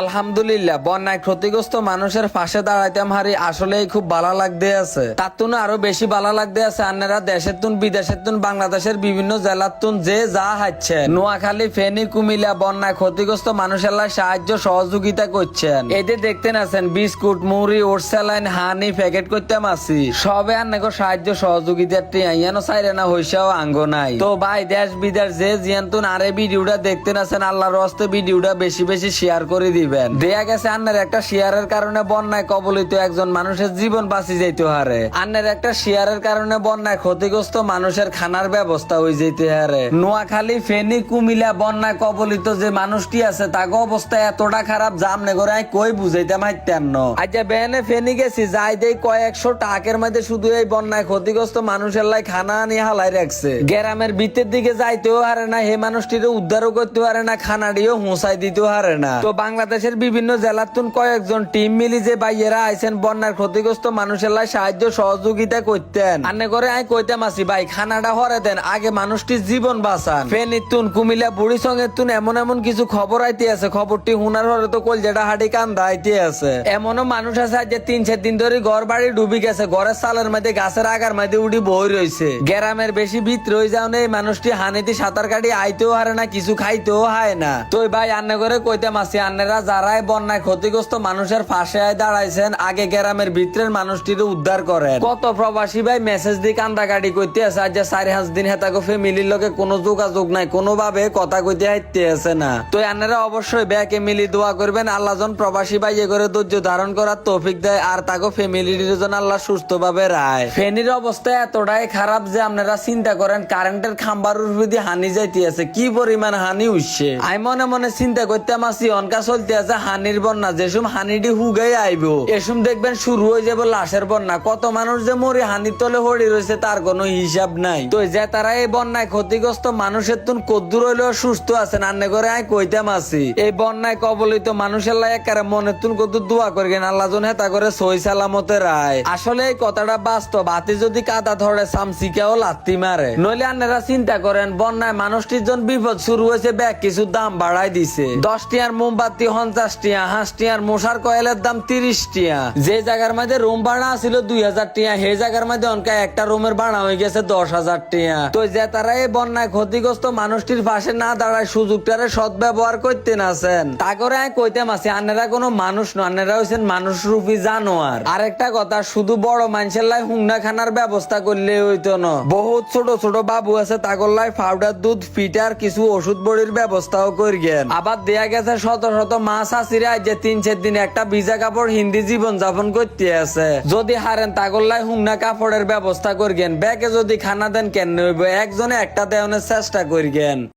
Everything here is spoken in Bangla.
আলহামদুলিল্লাহ, বন্যায় ক্ষতিগ্রস্ত মানুষের পাশে দাঁড়াইতাম হারি আসলেই খুব ভালো লাগতে আছে। তার তুন আরও বেশি ভালো লাগতে আছে, আন্নারা দেশের তুন, বিদেশের তুন, বাংলাদেশের বিভিন্ন জেলার তুন যে যা হাচ্ছে নোয়াখালী, ফেনী, কুমিল্লা বন্যায় ক্ষতিগ্রস্ত মানুষের সাহায্য সহযোগিতা করছেন। এতে দেখতেন আছেন, বিস্কুট, মুড়ি ওরসালাইন হানি, প্যাকেট করতে আসি সবে আর নাকো সাহায্য সহযোগিতা ইয়ানো চাইরে না হইসাও আঙ্গ নাই। তো ভাই, দেশ বিদেশ যে জিয়ান তুন, আরে ভিডিওটা দেখতেন আছেন, আল্লাহর হস্তে ভিডিওটা বেশি বেশি শেয়ার করে দিবেন। দেয়া গেছে আন্নের একটা শেয়ারের কারণে বন্যায় কবলিত একজন মানুষের জীবন বাঁচি যাইতে হারে। আন্নের একটা শেয়ারের কারণে বন্যায় ক্ষতিগ্রস্ত মানুষের খানার ব্যবস্থা হয়ে যাইতে হারে। নোয়াখালী, ফেনী কুমিলা বন্যায় কবলিত যে মানুষটি আছে তাকে অবস্থা এতটা খারাপ, জামনে করে আমি কই বুঝাইতে মাইতেন ন। আচ্ছা বেনে ফেনি গেছি, যাই দেই কয়েকশো টাকের মধ্যে শুধু এই বন্যায় ক্ষতিগ্রস্ত মানুষের লাই খানা আনি হালাই রাখছে। গ্রামের ভিতর দিকে যাইতেও হারে না, হে মানুষটিরে উদ্ধারও করতে পারে না, খানাটিও হুঁসাই দিতেও হারে না। তো বাংলাদেশের বিভিন্ন জেলার তুন কয়েকজন টিম মিলি যে বাইয়েরা আইছেন, বন্যার ক্ষতিগ্রস্ত মানুষের লাই সাহায্য সহযোগিতা করতেন। আনে করে আই কইতাম আসি ভাই, খানাটা হরে দেন, আগে মানুষটির জীবন বাঁচান। ফেনীর তুন কুমিল্লা বুড়ি সঙ্গের তুন এমন এমন কিছু খবর আইতে আছে, খবরটি হুনার হরে তো কল যেটা হাডি কান্দা আইতে আছে। এমনও মানুষ আছে যে তিন, চার দিন ধরে ঘর বাড়ি ডুবি গেছে, ঘরের সালের মধ্যে, গাছের আগার মধ্যে উঠি বই রয়েছে গ্রামের বেশি ভিত রয়ে যাও এই মানুষটি হানিতে সাঁতার কাটি আইতেও হারে না, কিছু খাইতেও হয় না। তো ভাই আন্নে করে কইতাম আসি আন্নেরা যারাই বন্যায় ক্ষতিগ্রস্ত মানুষের ফাঁসে আয় দাঁড়াইছেন, আগে গ্রামের ভিতরের মানুষটির উদ্ধার করেন। কত প্রবাসী ভাই মেসেজ দিয়ে কান্দা কাটি করতে আছে আজ যে চারি পাঁচ দিন হেতাকে ফ্যামিলির লোকে কোনো যোগাযোগ নাই, কোনোভাবে কথা কইতে হাইতে আছে না। তো আন্নেরা অবশ্যই ব্যাকে মিলি দোয়া করবেন, আল্লাহ জন প্রবাসী ভাই এ করে ধৈর্য ধারণ করার তৌফিক দেয়, আর তাকে ফ্যামিলির জন আল্লাহ সুস্থ ভাবে রায়। ফেনীর অবস্থা এতটাই খারাপ যে আপনারা চিন্তা করেন, কারেন্টের খাম্বার উপর হানি যাইতে আছে কি পরিমাণ হানি উঠছে আমি মনে মনে চিন্তা করতাম, আছি, অনকা চলতে আছে হানির বন্যা যেসম হানিটি হুগাই আইব। এসম দেখবেন শুরু হয়ে যাবে লাশের বন্যা। কত মানুষ যে মরি হানির তলে হড়ি রয়েছে তার কোনো হিসাব নাই। তো যে তারা এই বন্যায় ক্ষতিগ্রস্ত মানুষের তুন কদ্দুর হইলেও সুস্থ আছেন, আন্নে করে আমি কইতাম আছি। এই বন্যায় কবলিত মানুষের লাই একারে মনের তুন কদ্দুর দোয়া করবেন আল্লাহ জন হেতা করে সই সালামতে রায় আসলে এই কথাটা বাস্তব। হাতে যদি কাদা ধরে, সামসিকাও লাত্তি মারে। নইলে আন্নেরা চিন্তা করেন, বন্যায় মানুষটির জন বিপদ শুরু হয়েছে, ব্যাগ কিছু দাম বাড়াই দিছে। দশ টিয়ার মোমবাতি পঞ্চাশ টিয়া হাঁস টিয়ার মশার কয়েলের দাম তিরিশ টিয়া যে জায়গার মধ্যে রুম ভাড়া ছিল দুই হাজার টিয়া সেই জায়গার মধ্যে অনকা একটা রুমের ভাড়া হয়ে গেছে দশ হাজার টিয়া তো যে তারা এই বন্যায় ক্ষতিগ্রস্ত মানুষটির পাশে না দাঁড়ায় সুযোগটারে সৎ ব্যবহার করতে নাছেন। তা করে আমি কইতাম আছি, আন্নেরা কোনো মানুষ নয়, আন্নেরা হয়েছেন মানুষ রূপী জানোয়ার। আরেকটা কথা, শুধু বড় মানুষের লাই হুংনা খানার ব্যবস্থা করলে হইতো না। বহুত ছোট ছোট বাবু আছে, তাগর লাই পাউডার দুধ, ফিটার, কিছু ওষুধ বড়ির ব্যবস্থাও করিয়েন আবার দেয়া গেছে শত শত মাছ আসিরা যে তিন, চার দিন একটা ভিজা কাপড় হিন্দি জীবন যাপন করতে আছে। যদি হারেন তাগর লাই হুংনা কাপড়ের ব্যবস্থা করগেন, ব্যাগে যদি খানা দেন কেন একজনে একটা দেওয়ানোর চেষ্টা করিয়েন